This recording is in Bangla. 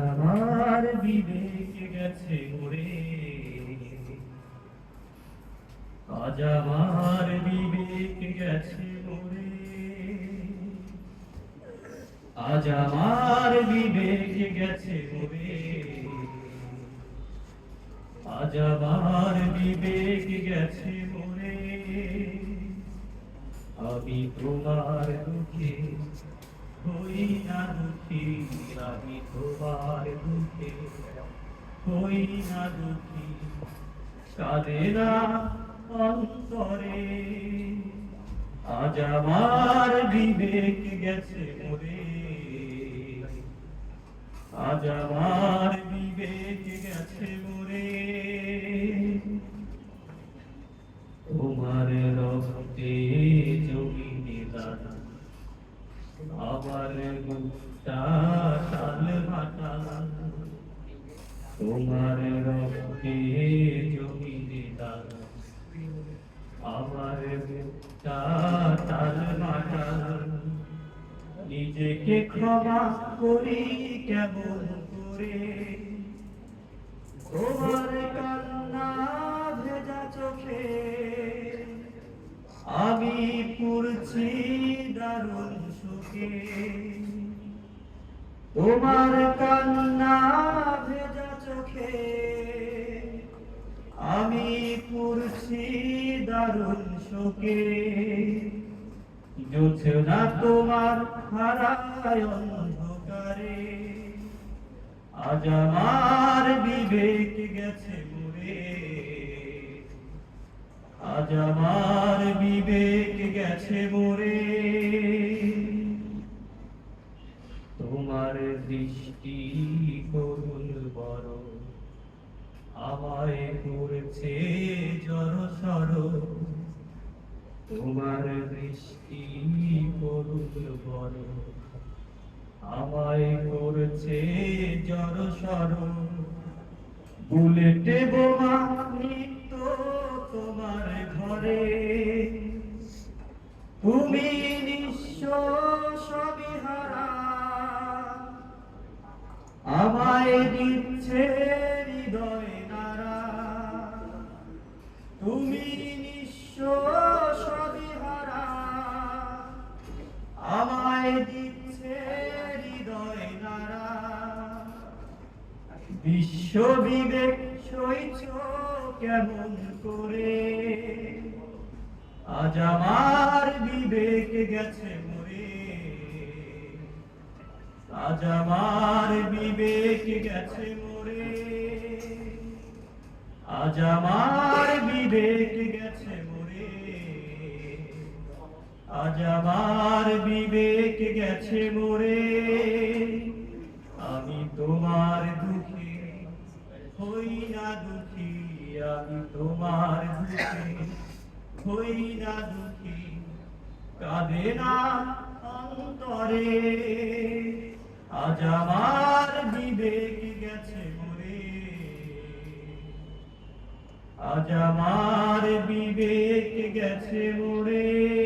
আমার বিবেক গেছে মরে আজ আমার বিবেক গেছে আমার বিবেক গেছে আমার বিবেক গেছে মরে আমি তোমার দুঃখে হই না দুঃখী আমি তোমার দুঃখে। হই না দুঃখী কাঁদে না অন্তরে। আজ আমার বিবেক গেছে মরে আজ আমার বিবেক গেছে মরে তোমার দানা আমার নিজেকে ক্ষমা করি কেমন করে। তোমার কান্না ভেজা চোখে। আমি পুরছি দারুণ সুখে তোমার কান্না ভেজা চোখে। আমি পুরছি দারুণ শোকে। জুছে না তোমার হারায় অন্ধকারে। আজ আমার বিবেক গেছে মরে। আজ আমার বিবেক গেছে মরে। তোমার দৃষ্টি করুন বড়। আমায় করছে জড় সর তোমার দৃষ্টি করুন বড়। আমায় করছে জড় সর বুলেটে বোমা নিত্য তোমার ঘরে। তুমি নিঃস্ব আমায় দিচ্ছে হৃদয় নারা তুমি নিঃস্ব সবই হারা আমায় দিচ্ছে হৃদয় নারা বিশ্ব বিবেক সইছ কেমন করে? আজ আমার বিবেক গেছে আজ আমার বিবেক গেছে মরে। আজ আমার বিবেক গেছে মরে। আজ আমার বিবেক গেছে মরে। আমি তোমার দুঃখে হই না দুঃখী, আমি তোমার দুঃখে হই না দুঃখী। কাঁদে না অন্তরে। আজ আমার বিবেক গেছে মরে আজ আমার বিবেক গেছে মরে